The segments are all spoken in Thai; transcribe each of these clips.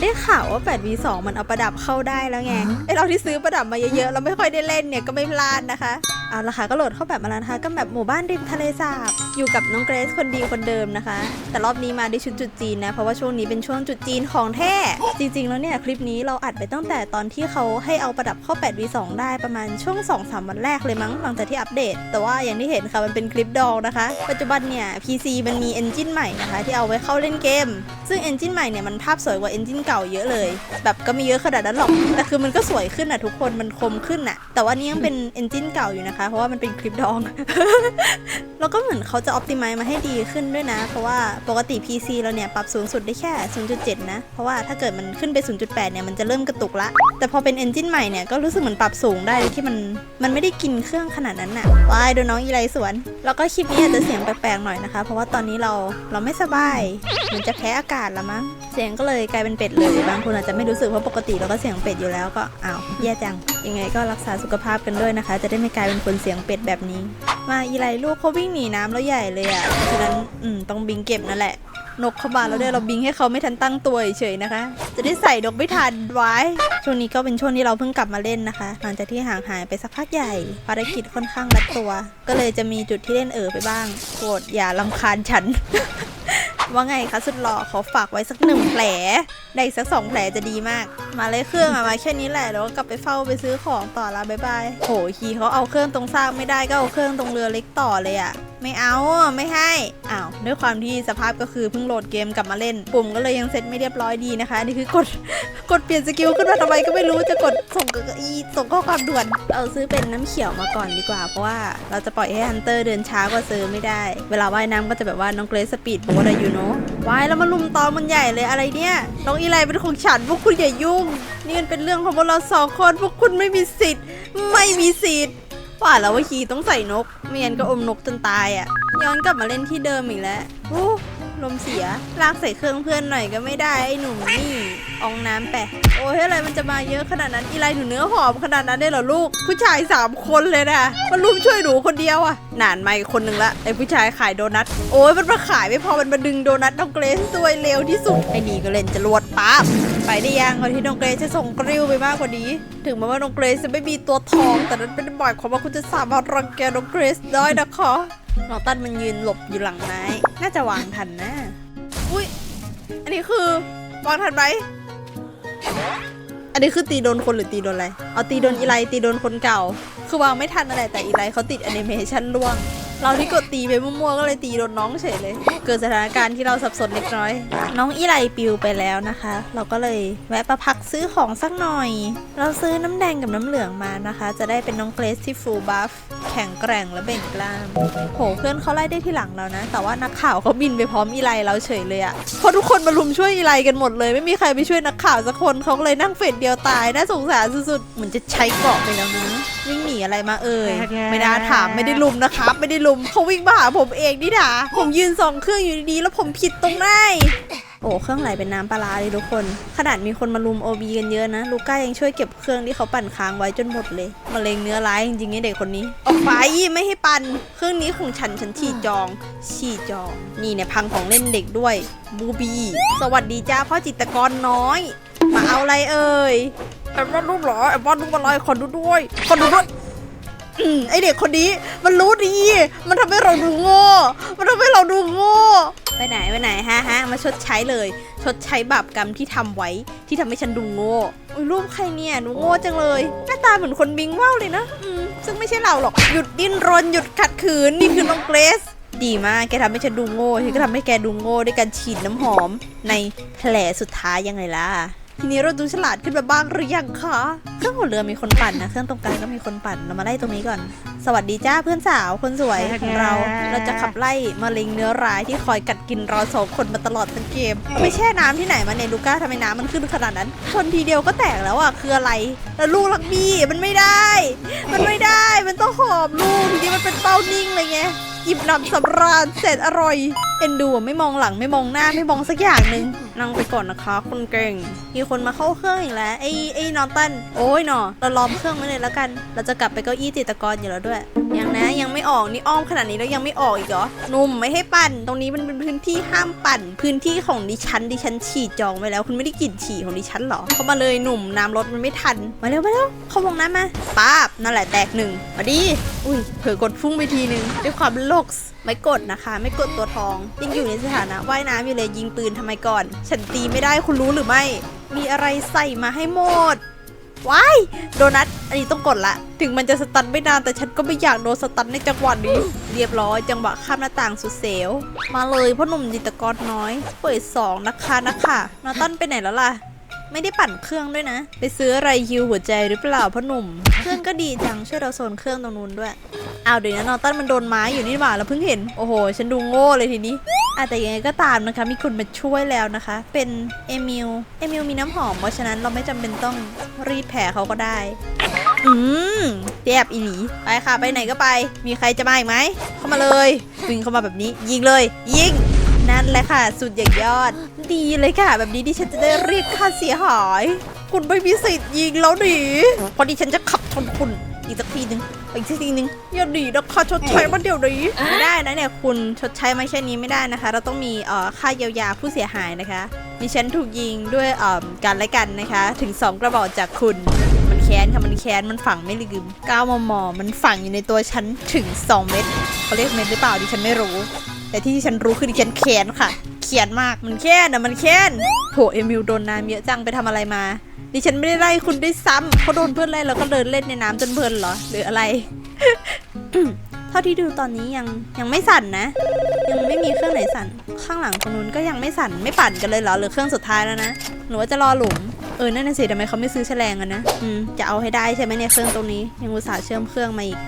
ได้ข่าวว่า 8v2 มันเอาประดับเข้าได้แล้วไงไอเราที่ซื้อประดับมาเยอะๆเราไม่ค่อยได้เล่นเนี่ยก็ไม่พลาดนะคะ เอาละค่ะก็โหลดเข้าแบบมาแล้วนะคะก็แบบหมู่บ้านริมทะเลสาบ อยู่กับน้องเกรซคนดีคนเดิมนะคะ แต่รอบนี้มาด้วยชุดจุดจีนนะเพราะว่าช่วงนี้เป็นช่วงจุดจีนของแท้จริงๆ แล้วเนี่ยคลิปนี้เราอัดไปตั้งแต่ตอนที่เขาให้เอาประดับเข้า 8v2 ได้ประมาณช่วง 2-3 วันแรกเลยมั้งหลังจากที่อัปเดต แต่ว่าอย่างที่เห็นค่ะมันเป็นคลิปดองนะคะ ปัจจุบันเนี่ย PC มันมี engine ใหม่นะคะที่เอาไว้เข้าเล่นเกม ซึ่ง engine ใหม่เนี่ยมันภาพสวยกว่า engine เก่าเยอะเลย แบบก็ไม่เยอะขนาดนั้นหรอกแต่คือมันก็สวยขึ้นอะทุกคนมันคมขึ้นอะแต่ว่านี่ยังเป็น engine เก่าอยู่นะคะเพราะว่ามันเป็นคลิปดอง แล้วก็เหมือนเขาจะ optimize มาให้ดีขึ้นด้วยนะ เพราะว่าปกติ PC เราเนี่ยปรับสูงสุดได้แค่ 0.7 นะ เพราะว่าถ้าเกิดมันขึ้นไป 0.8 เนี่ยมันจะเริ่มกระตุกละ แต่พอเป็น engine ใหม่เนี่ยก็รู้สึกเหมือนปรับสูงได้ที่มันมันไม่ได้กินเครื่องขนาดนั้นน่ะว้ายดูน้องอีไลสวน แล้วก็คลิปนี้อาจจะเสียงแปลกๆหน่อยนะคะ เพราะว่าตอนนี้เราเราไม่สบายเหมือนจะแพ้อากาศละมั้ง เสียงก็เลยกลายเป็นเป็ดเลย บางคนอาจจะไม่รู้สึกเพราะปกติเราก็เสียงเป็ดอยู่แล้วก็อ้าวแย่จัง ยังไงก็รักษาสุขภาพกันด้วยนะคะ จะได้ไม่กลายเป็นคนเสียงเป็ดแบบนี้ มาอีไลลูกเขาวิ่งหนีน้ำแล้วใหญ่เลยอะเพราะฉะนั้นอืมต้องบิงเก็บนั่นแหละ นกเข้ามาแล้วด้วยเราบิงให้เขาไม่ทันตั้งตัวเฉยๆนะคะ จะได้ใส่นกไม่ทันไว้ ช่วงนี้ก็เป็นช่วงที่เราเพิ่งกลับมาเล่นนะคะ หลังจากที่ห่างหายไปสักพักใหญ่ ภารกิจค่อนข้างรัดตัว ก็เลยจะมีจุดที่เล่นเออไปบ้าง โปรดอย่าลำคาญฉัน ว่าไงคะสุดหล่อขอฝากไว้สักหนึ่งแผล ได้สักสองแผลจะดีมาก มาเลยเครื่องอะมาแค่นี้แหละแล้วก็กลับไปเฝ้าไปซื้อของต่อละบายบายโหฮีเขาเอาเครื่องตรงซากไม่ได้ก็เอาเครื่องตรงเรือเล็กต่อเลยอะ ไม่เอาไม่ให้อ้าวด้วยความที่สภาพก็คือเพิ่งโหลดเกมกลับมาเล่น ปุ่มก็เลยยังเซ็ตไม่เรียบร้อยดีนะคะนี่คือกดกดเปลี่ยนสกิลขึ้นมาทำไมก็ไม่รู้จะกดส่งกับอีส่งข้อความด่วนเอาซื้อเป็นน้ำเขียวมาก่อนดีกว่า เพราะว่าเราจะปล่อยให้ฮันเตอร์เดินช้ากว่าเซอร์ไม่ได้ เวลาว่ายน้ำก็จะแบบว่าน้องเกรซสปีดโบ๊ทอะอยู่เนาะว่ายแล้วมาลุมตอมมันใหญ่เลยอะไรเนี่ยน้องอีไลเป็นของฉันพวกคุณอย่ายุ่ง นี่มันเป็นเรื่องของพวกเราสองคนพวกคุณไม่มีสิทธิ์ ไม่มีสิทธิ์ ว่าแล้วว่าขีต้องใส่นกไม่งั้นก็อมนกจนตายอะ่ะ ย้อนกลับมาเล่นที่เดิมอีกแล้วโอ้ ลมเสีย ลากใส่เครื่องเพื่อนหน่อยก็ไม่ได้ไอ้หนุ่มนี่อองน้ำแปะ โอ้ยอะไรมันจะมาเยอะขนาดนั้น อีไรหนูเนื้อหอมขนาดนั้นได้เหรอลูก ผู้ชายสามคนเลยนะ มันรุมช่วยหนูคนเดียวอะนานมาอีกคนนึงละไอ้ผู้ชายขายโดนัท โอ้ยมันมาขายไม่พอมันมาดึงโดนัทน้องเกรซตัวเร็วที่สุด ไอ้นี่ก็เล่นจะรวดปั๊บไปได้ยังก่อนที่น้องเกรซจะส่งกริ้วไปมากกว่านี้ ถึงแม้ว่าน้องเกรซจะไม่มีตัวทอง แต่นั้นเป็นบ่อยความว่าคุณจะสามารถรังแกน้องเกรซได้นะคะ น้องตันมันยืนหลบอยู่หลังไม้ น่าจะวางทันนะ อุ้ย อันนี้คือวางทันไหมอันนี้คือตีโดนคนหรือตีโดนอะไร เอาตีโดนอีไลตีโดนคนเก่า คือวางไม่ทันอะไรแต่อีไลเขาติดแอนิเมชันร่วง เราที่กดตีไปมั่วๆก็เลยตีโดนน้องเฉยเลย เกิดสถานการณ์ที่เราสับสนเล็กน้อย น้องอีไลปิวไปแล้วนะคะ เราก็เลยแวะประพักซื้อของสักหน่อย เราซื้อน้ำแดงกับน้ำเหลืองมานะคะ จะได้เป็นน้องเกรซที่ฟูลบัฟแข็งแกร่งและเบ่งกล้ามโหเพื่อนเขาไล่ได้ที่หลังเรานะ แต่ว่านักข่าวเขาบินไปพร้อมอีไลเราเฉยเลยอะเพราะทุกคนมารุมช่วยอีไลกันหมดเลย ไม่มีใครไปช่วยนักข่าวสักคนเขาเลยนั่งเฟดเดียวตายน่าสงสารสุดๆเหมือนจะใช้เกราะไปแล้วนะวิ่งหนีอะไรมาเอ่ยไม่น่าถามไม่ได้ลุมนะครับไม่ได้ลุมเขาวิ่งมาหาผมเองนี่ด่าผมยืนสองเครื่องอยู่ดีๆแล้วผมผิดตรงไหนโอ้เครื่องไหลเป็นน้ำปลาเลยทุกคน ขนาดมีคนมาลุมโอบีกันเยอะนะ ลูก้ายังช่วยเก็บเครื่องที่เขาปั่นค้างไว้จนหมดเลยมะเร็งเนื้อร้ายจริงๆไอ้เด็กคนนี้ออกไปไม่ให้ปั่นเครื่องนี้ของฉันฉันฉีดจองฉีดจอง นี่เนี่ยพังของเล่นเด็กด้วยบูบีสวัสดีจ้าพ่อจิตกรน้อย มาเอาอะไรเอ่ยแอบว่ารูปเหรอแอบว่ารูปอะไรขอดูด้วยขอดูด้วย อืมไอเด็กคนนี้มันรู้ดี มันทำให้เราดูโง่ มันทำให้เราดูโง่ ไปไหนไปไหนฮะฮะมาชดใช้เลย ชดใช้บาปกรรมที่ทำไว้ที่ทำให้ฉันดูโง่อุ้ยรูปใครเนี่ยดูโง่จังเลย หน้าตาเหมือนคนบิงว่าวเลยนะอืมซึ่งไม่ใช่เราหรอก หยุดดิ้นรนหยุดขัดขืนนี่คือน้องเกรซดีมากแกทำให้ฉันดูโง่ฉันก็ทำให้แกดูโง่ด้วยการฉีดน้ำหอมในแผลสุดท้ายยังไงล่ะ ทีนี้เราดูฉลาดขึ้นมาบ้างหรือยังคะเครื่องหัวเรือมีคนปั่นนะเครื่องตรงกลางก็มีคนปั่นเรามาไล่ตรงนี้ก่อน สวัสดีจ้าเพื่อนสาวคนสวยของเรา เราจะขับไล่มะเร็งเนื้อร้ายที่คอยกัดกินเราสองคนมาตลอดทั้งเกมเอาไปแช่น้ำที่ไหนมาเนี่ยลูก้าทำไมน้ำมันขึ้นขนาดนั้นชนทีเดียวก็แตกแล้วอะคืออะไรแล้วลูกลักบี้มันไม่ได้ มันไม่ได้มันต้องหอบลูกทีนี้มันเป็นเป้านิ่งเลยไงอิ่มหนำสำราญแสนอร่อยเอ็นดูอะไม่มองหลังไม่มองหน้าไม่มองสักอย่างหนึ่ง นั่งไปก่อนนะคะคุณเก่ง มีคนมาเข้าเครื่องอีกแล้วไอ้ไอ้นอตันโอ้ยหนอเราล้อมเครื่องไว้เลยแล้วกัน เราจะกลับไปเก้าอี้จิตรกรอยู่แล้วด้วย นะ ยังไม่ออกนี่อ้อมขนาดนี้แล้วยังไม่ออกอีกเหรอหนุ่มไม่ให้ปั่น ตรงนี้มันเป็นพื้นที่ห้ามปั่น พื้นที่ของดิฉันดิฉันฉีดจองไว้แล้ว คุณไม่ได้กลิ่นฉี่ของดิฉันเหรอเข้ามาเลยหนุ่มน้ำรถมันไม่ทันมาเร็วมาเร็วเข้าวงน้ำมาป้าบนั่นแหละแตกหนึ่งมาดีอุ้ยเผลอกดฟุ้งไปทีนึงด้วยความโลกไม่กดนะคะ ไม่กดตัวทองยังอยู่ในสถานะว่ายน้ำอยู่เลยยิงปืนทำไมก่อน ฉันตีไม่ได้คุณรู้หรือไม่ มีอะไรใส่มาให้หมด ว้ายโดนัทอันนี้ต้องกดละ ถึงมันจะสตันไม่นานแต่ฉันก็ไม่อยากโดนสตันในจังหวะนี้ เรียบร้อยจังหวะข้ามหน้าต่างสุดเซลมาเลยพ่อหนุ่มจิตกรน้อย เปิดสองนะคะนะคะนาตันไปไหนแล้วล่ะ ไม่ได้ปั่นเครื่องด้วยนะ ไปซื้ออะไรฮิวหัวใจหรือเปล่าพ่อหนุ่ม เครื่องก็ดีจังช่วยเราโซนเครื่องตรงนู้นด้วยอ้าวเดี๋ยวนะนอตันมันโดนไม้อยู่นี่หว่าเราเพิ่งเห็น โอ้โห ฉันดูโง่เลยทีนี้อะแต่ยังไงก็ตามนะคะ มีคนมาช่วยแล้วนะคะ เป็นเอมิลเอมิลมีน้ำหอมเพราะฉะนั้นเราไม่จำเป็นต้องรีดแผลเขาก็ได้ อืมแยบอีหลีไปค่ะ ไปไหนก็ไป มีใครจะมาอีกไหมเข้ามาเลยวิ่งเข้ามาแบบนี้ ยิงเลย ยิง นั่นแหละค่ะ สุดอย่างยอด ดีเลยค่ะ แบบนี้ดิฉันจะได้เรียกค่าเสียหาย คุณไม่มีสิทธิ์ยิงแล้วหนีเพราะดิฉันจะขับชนคุณอีกสักทีหนึ่งอีกสักทีหนึ่งอย่าหนีนะคะชดใช้มาเดี๋ยวนี้ไม่ได้นะเนี่ยคุณชดใช้มาแค่นี้ไม่ได้นะคะ เราต้องมีเอ่อค่าเยียวยาผู้เสียหายนะคะดิฉันถูกยิงด้วยเอ่อการและกันนะคะ ถึง 2 กระบอกจากคุณมันแค้นค่ะมันแค้นมันฝังไม่ลืม9มอมมันฝังอยู่ในตัวฉันถึง 2 เม็ดเขาเรียกเม็ดหรือเปล่าดิฉันไม่รู้ แต่ที่ฉันรู้คือดิฉันแค้นค่ะเขียนมากมันแค้นนะมันแค้นโถเอมิลโดนน้ำเยอะจังไปทำอะไรมาดิฉันไม่ได้ไล่คุณด้วยซ้ำเขาโดนเพื่อนไล่แล้วก็เดินเล่นในน้ำจนเพลินเหรอหรืออะไร เท่าที่ดูตอนนี้ยังยังไม่สั่นนะ ยังไม่มีเครื่องไหนสั่น ข้างหลังคนนู้นก็ยังไม่สั่นไม่ปั่นกันเลยเหรอหรือเครื่องสุดท้ายแล้วนะหรือว่าจะรอหลุมเออนั่นน่ะสิทำไมเขาไม่ซื้อแฉลงกันนะอืมจะเอาให้ได้ใช่ไหมเนี่ยเครื่องตรงนี้ยังอุตส่าห์เชื่อมเครื่องมาอีก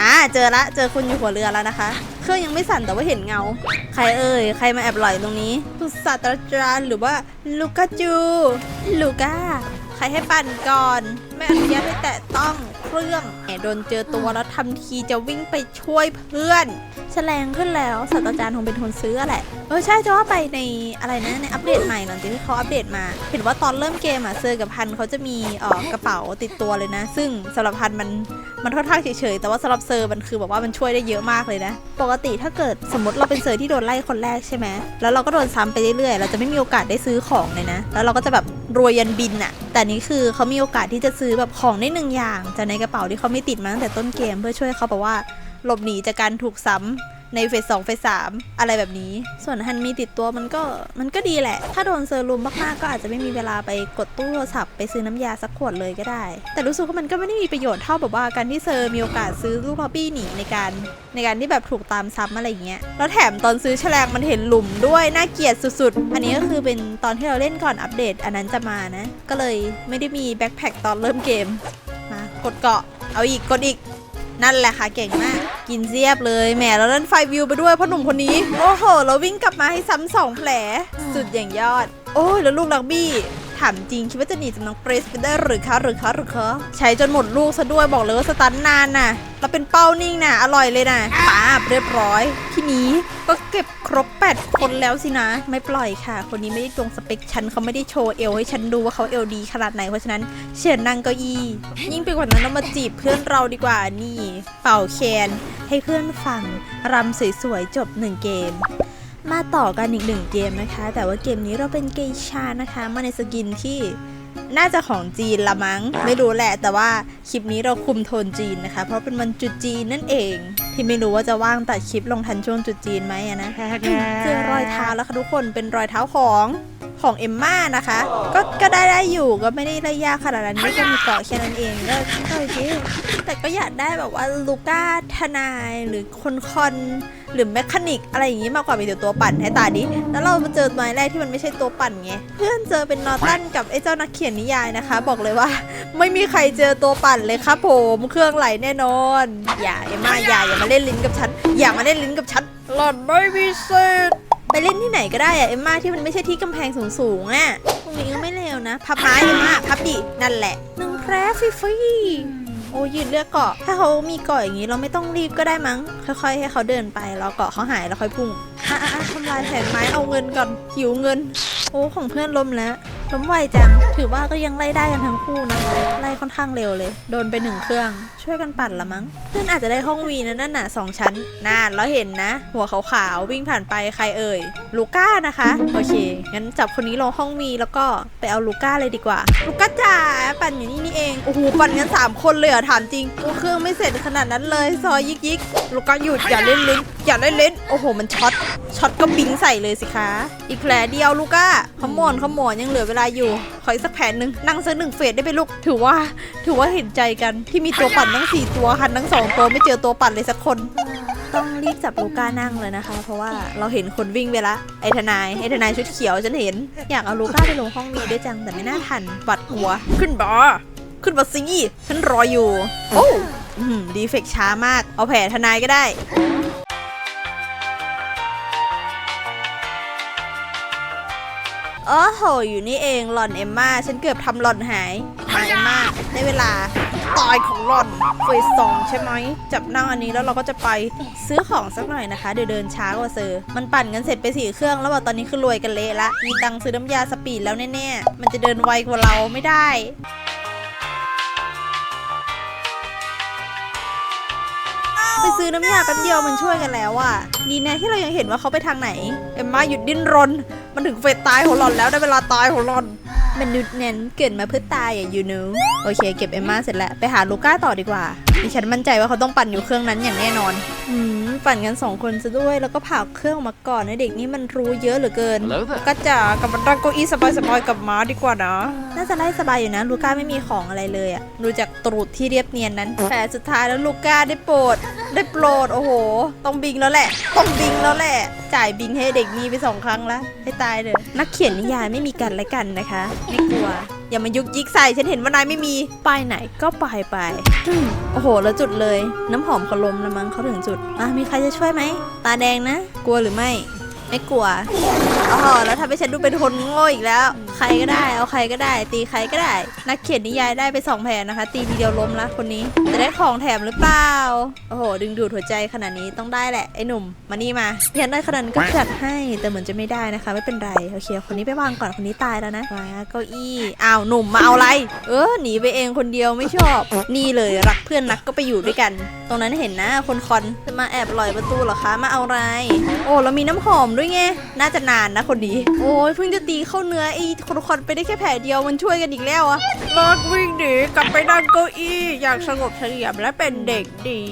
อ่าเจอละเจอคุณอยู่หัวเรือแล้วนะคะ รื่องยังไม่สั่นแต่ว่าเห็นเงา ใครเอ่ย ใครมาแอบหลอยตรงนี้ศาสตราจารย์หรือว่าลูกาจู ลูก้าใครให้ปั่นก่อน อนุญาตให้แตะต้องเครื่องแหมโดนเจอตัวแล้วทำทีจะวิ่งไปช่วยเพื่อนแฉลงขึ้นแล้วศาสตราจารย์คงเป็นคนซื้อแหละเออใช่จะว่าไปในอะไรนะในอัปเดตใหม่หลังจากที่เขาอัปเดตมา เห็นว่าตอนเริ่มเกมอะเซอร์กับพันเขาจะมีเออกระเป๋าติดตัวเลยนะ ซึ่งสำหรับพันมันมันค่อนข้างเฉยๆแต่ว่าสำหรับเซอร์มันคือแบบว่ามันช่วยได้เยอะมากเลยนะ ปกติถ้าเกิดสมมติเราเป็นเซอร์ที่โดนไล่คนแรกใช่ไหมแล้วเราก็โดนซ้ำไปเรื่อยๆเราจะไม่มีโอกาสได้ซื้อของเลยนะ แล้วเราก็จะแบบรวยยันบินอะ แต่นี่คือเขามีโอกาสที่จะซื้อแบบของได้หนึ่งอย่างจากในกระเป๋าที่เขาไม่ติดมาตั้งแต่ต้นเกมเพื่อช่วยเขาแบบว่าหลบหนีจากการถูกซ้ำ ในเฟสสองเฟสสามอะไรแบบนี้ ส่วนฮันมีติดตัวมันก็มันก็ดีแหละ ถ้าโดนเซอร์ลุมมากๆก็อาจจะไม่มีเวลาไปกดตู้โทรศัพท์ไปซื้อน้ำยาสักขวดเลยก็ได้ แต่รู้สึกว่ามันก็ไม่ได้มีประโยชน์เท่าแบบว่าการที่เซอร์มีโอกาสซื้อลูกพอปี้หนีในการในการที่แบบถูกตามซ้ำอะไรเงี้ย แล้วแถมตอนซื้อแฉลงมันเห็นหลุมด้วยน่าเกลียดสุดๆ อันนี้ก็คือเป็นตอนที่เราเล่นก่อนอัปเดต อันนั้นจะมานะ ก็เลยไม่ได้มีแบ็คแพคตอนเริ่มเกม มากดเกาะ เอาอีกกดอีก นั่นแหละค่ะเก่งมาก กินเสียบเลยแหมแล้วเล่นไฟวิวไปด้วยพ่อหนุ่มคนนี้ โอ้โหเราวิ่งกลับมาให้ซ้ำสองแผล สุดอย่างยอด โอ้ยแล้วลูกลักบี้ ถามจริงคิดว่าจะหนีจากน้องเกรซไปได้หรือคะหรือคะหรือคะใช้จนหมดลูกซะด้วยบอกเลยว่าสตันนานน่ะแล้วเป็นเป้านิ่งน่ะอร่อยเลยน่ะป้าบเรียบร้อย ทีนี้ก็เก็บครบ 8 คนแล้วสินะ ไม่ปล่อยค่ะ คนนี้ไม่ได้ตรงสเปคฉันเขาไม่ได้โชว์เอวให้ฉันดูว่าเขาเอวดีขนาดไหนเพราะฉะนั้นเชิญนั่งเก้าอี้ยิ่งไปกว่านั้นเรามาจีบเพื่อนเราดีกว่านี่ เป่าแคนให้เพื่อนฟังรำสวยๆจบหนึ่งเกม มาต่อกันอีกหนึ่งเกมนะคะ แต่ว่าเกมนี้เราเป็นเกย์ชานะคะ มาในสกินที่น่าจะของจีนละมั้ง ไม่รู้แหละ แต่ว่าคลิปนี้เราคุมโทนจีนนะคะ เพราะเป็นวันจุดจีนนั่นเอง ที่ไม่รู้ว่าจะว่างตัดคลิปลงทันช่วงจุดจีนไหมอะนะเจอรอยเท้าแล้วค่ะทุกคนเป็นรอยเท้าของ ของเอมม่านะคะ ก็ก็ได้ได้อยู่ก็ไม่ได้ได้ยากขนาดนั้นนี่ก็มีเกาะแค่นั้นเองก็ก็โอเคแต่ก็อยากได้แบบว่าลูก้าทนายหรือคนคอนหรือแมคานิกอะไรอย่างนี้มากกว่ามีแต่ตัวปั่นให้ตาดิแล้วเรามาเจอไม้แรกที่มันไม่ใช่ตัวปั่นไงเพื่อนเจอเป็นนอตันกับไอ้เจ้านักเขียนนิยายนะคะ บอกเลยว่า ไม่มีใครเจอตัวปั่นเลยครับผมเครื่องไหลแน่นอน อย่าเอมม่าอย่าอย่ามาเล่นลิ้นกับฉันอย่ามาเล่นลิ้นกับฉันหล่อนไม่มีสิทธิ์ ไปเล่นที่ไหนก็ได้อะเอ็มมาที่มันไม่ใช่ที่กำแพงสูงๆอะตรงนี้ก็ไม่เลวนะ พับไม้เอ็มมาพับดิ นั่นแหละหนึ่งแพรฟรีโอ้ยืดเลือกเกาะ ถ้าเขามีเกาะอย่างนี้เราไม่ต้องรีบก็ได้มั้ง ค่อยๆ ให้เขาเดินไปรอเกาะเขาหายแล้วค่อยพุ่งอะอะอะทำลายแผงไม้เอาเงินก่อนหิวเงิน โอ้ของเพื่อนล้มแล้ว ล้มไวจัง ถือว่าก็ยังไล่ได้กันทั้งคู่นะคะไล่ค่อนข้างเร็วเลย โดนไปหนึ่งเครื่อง ช่วยกันปั่นละมั้ง เพื่อนอาจจะได้ห้องวีนะนั่นน่ะสองชั้นน่าแล้วเห็นนะ หัวขาวๆวิ่งผ่านไปใครเอ่ย ลูก้านะคะ โอเค งั้นจับคนนี้ลงห้องวีแล้วก็ไปเอาลูก้าเลยดีกว่า ลูก้าจ๋าปั่นอยู่นี่นี่เอง โอ้โห ปั่นกันสามคนเลยเหรอถามจริงโอเครื่องไม่เสร็จขนาดนั้นเลย ซอยยิกยิกลูก้าหยุดอย่าเล่นลิ้นอย่าเล่นลิ้นโอ้โห มันช็อต ช็อตก็บิงใส่เลยสิคะ อีกแผลเดียวลูก้าขมอนขมอนยังเหลือเวลาอยู่ ขออีกสักแผลหนึ่งนั่งซื้อหนึ่งเฟสได้ไปลูก ถือว่า ถือว่าเห็นใจกัน ที่มีตัวปั่นทั้งสี่ตัวหันทั้งสองตัวไม่เจอตัวปั่นเลยสักคน ต้องรีบจับลูก้านั่งเลยนะคะ เพราะว่าเราเห็นคนวิ่งไปละ ไอทนาย ไอทนายชุดเขียวฉันเห็น อยากเอาลูก้าไปลงห้องวีด้วยจัง แต่ไม่น่าทันบัดหัว ขึ้นบอขึ้นบอสิฉันรออยู่ โอ้หือดีเฟกช้ามาก เอาแผลทนายก็ได้ โอ้โห อยู่นี่เองหล่อนเอมมาฉันเกือบทำหล่อนหายมาเอมมาได้เวลาตายของหล่อนเฟสสองใช่ไหม จับนั่งอันนี้แล้วเราก็จะไปซื้อของสักหน่อยนะคะ เดี๋ยวเดินช้ากว่าเซอร์มันปั่นกันเสร็จไปสี่เครื่อง แล้วบอกตอนนี้คือรวยกันเละละ มีตังค์ซื้อน้ำยาสปีดแล้วแน่ๆ มันจะเดินไวกว่าเราไม่ได้ไปซื้อน้ำยาแป๊บเดียวมันช่วยกันแล้วอะดีนะที่เรายังเห็นว่าเขาไปทางไหน เอ็มมาหยุดดิ้นรน มันถึงเฟสตายของหลอนแล้วได้เวลาตายของหลอนมนุษย์เน้นเกิดมาเพื่อตายอะยูนูโอเค เก็บเอมมาเสร็จแล้ว ไปหาลูก้าต่อดีกว่าดิฉันมั่นใจว่าเขาต้องปั่นอยู่เครื่องนั้นอย่างแน่นอน อืม ปั่นกันสองคนซะด้วย แล้วก็ผ่าเครื่องออกมาก่อนนะเด็กนี่มันรู้เยอะเหลือเกิน Hello there. ก็จะกลับมาตั้งเก้าอี้สบายๆกับม้าดีกว่านะ น่าจะไล่สบายอยู่นะ ลูก้าไม่มีของอะไรเลยอะดูจากตรูดที่เรียบเนียนนั้นแต่สุดท้ายแล้วลูก้าได้โปรด ได้โปรดโอ้โห ต้องบิงแล้วแหละ ต้องบิงแล้วแหละ จ่ายบิงให้เด็กนี่ไปสองครั้งแล้วให้ตายเลยนักเขียนนิยายไม่มีกันและกันนะคะไม่กลัว อย่ามายุกยิกใส่ฉันเห็นว่านายไม่มีไปไหนก็ไปไปอืมโอ้โห แล้วจุดเลย น้ำหอมเขาลมแล้วมั้งเขาถึงจุดอะมีใครจะช่วยไหม ตาแดงนะ กลัวหรือไม่ ไม่กลัวอ๋อแล้วทำให้ฉันดูเป็นคนโง่อีกแล้ว ใครก็ได้ เอาใครก็ได้ ตีใครก็ได้ นักเขียนนิยายได้ไปสองแผลนะคะ ตีทีเดียวล้มละคนนี้ จะได้ของแถมหรือเปล่า โอ้โห ดึงดูดหัวใจขนาดนี้ต้องได้แหละไอ้หนุ่ม มานี่มาอยากได้ขนาดนั้นก็จัดให้ แต่เหมือนจะไม่ได้นะคะ ไม่เป็นไร โอเค คนนี้ไปวางก่อน คนนี้ตายแล้วนะมาเก้าอี้ อ้าวหนุ่มมาเอาอะไร เออ หนีไปเองคนเดียวไม่ชอบ นี่เลยรักเพื่อนนักก็ไปอยู่ด้วยกัน ตรงนั้นเห็นนะ คนคอนจะมาแอบลอยประตูเหรอคะ มาเอาอะไร โอ้ แล้วมีน้ำหอมด้วยไง น่าจะนานนะคนนี้ โอ้ยเพิ่งจะตีเข้าเนื้อไอ้คนคนไปได้แค่แผลเดียวมันช่วยกันอีกแล้วอะเลิกวิ่งหนีกลับไปนั่งเก้าอี้อยากสงบเฉลียมและเป็นเด็กดี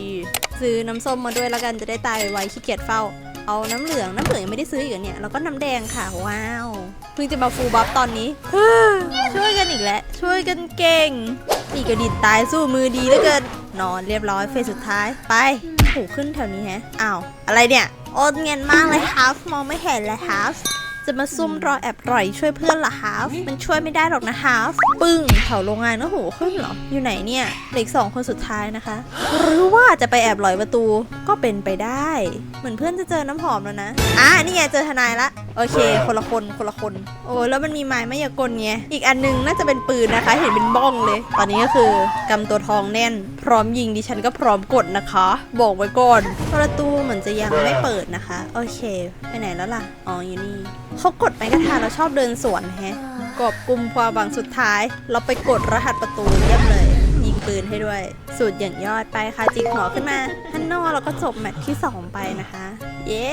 ซื้อน้ำส้มมาด้วยแล้วกันจะได้ตายไวขี้เกียจเฝ้า เอาน้ำเหลืองน้ำเหลืองยังไม่ได้ซื้ออีกเหรอเนี่ยแล้วก็น้ำแดงค่ะว้าวเพิ่งจะมาฟูลบัฟตอนนี้ช่วยกันอีกแล้วช่วยกันเก่งนี่ก็ดิดตายสู้มือดีเหลือเกินนอนเรียบร้อยเฟสสุดท้ายไปโหูขึ้นแถวนี้แฮะอ้าวอะไรเนี่ยโอนเงินมากเลยฮาฟมองไม่เห็นเลยฮาฟ จะมาซุ่มรอแอบร่อยช่วยเพื่อนเหรอฮาฟมันช่วยไม่ได้หรอกนะฮาฟปึ้งแถวโรงงานนะโหขึ้นเหรอ อยู่ไหนเนี่ยเหลืออกสองคนสุดท้ายนะคะ หรือว่าจะไปแอบลอยประตูก็เป็นไปได้ เหมือนเพื่อนจะเจอน้ำหอมแล้วนะอะนี่ไงเจอทนายละโอเค คนละคนคนละคน โอ้แล้วมันมีไม้ไม่ยากลไงอีกอันนึงน่าจะเป็นปืนนะคะ เห็นเป็นบ้องเลย ตอนนี้ก็คือกำตัวทองแน่น พร้อมยิงดิฉันก็พร้อมกดนะคะ บอกไว้ก่อน ประตูเหมือนจะยังไม่เปิดนะคะ โอเค ไปไหนแล้วล่ะ อ๋ออยู่นี่เขากดไม้กระทาเราชอบเดินสวนแฮะกอบกลุ่มความหวังสุดท้าย เราไปกดรหัสประตูเรียบเลย ยิงปืนให้ด้วยสุดอย่างยอดไปค่ะจิกหัวขึ้นมาฮันนอเราก็จบแมตช์ที่ 2 ไปนะคะ เย้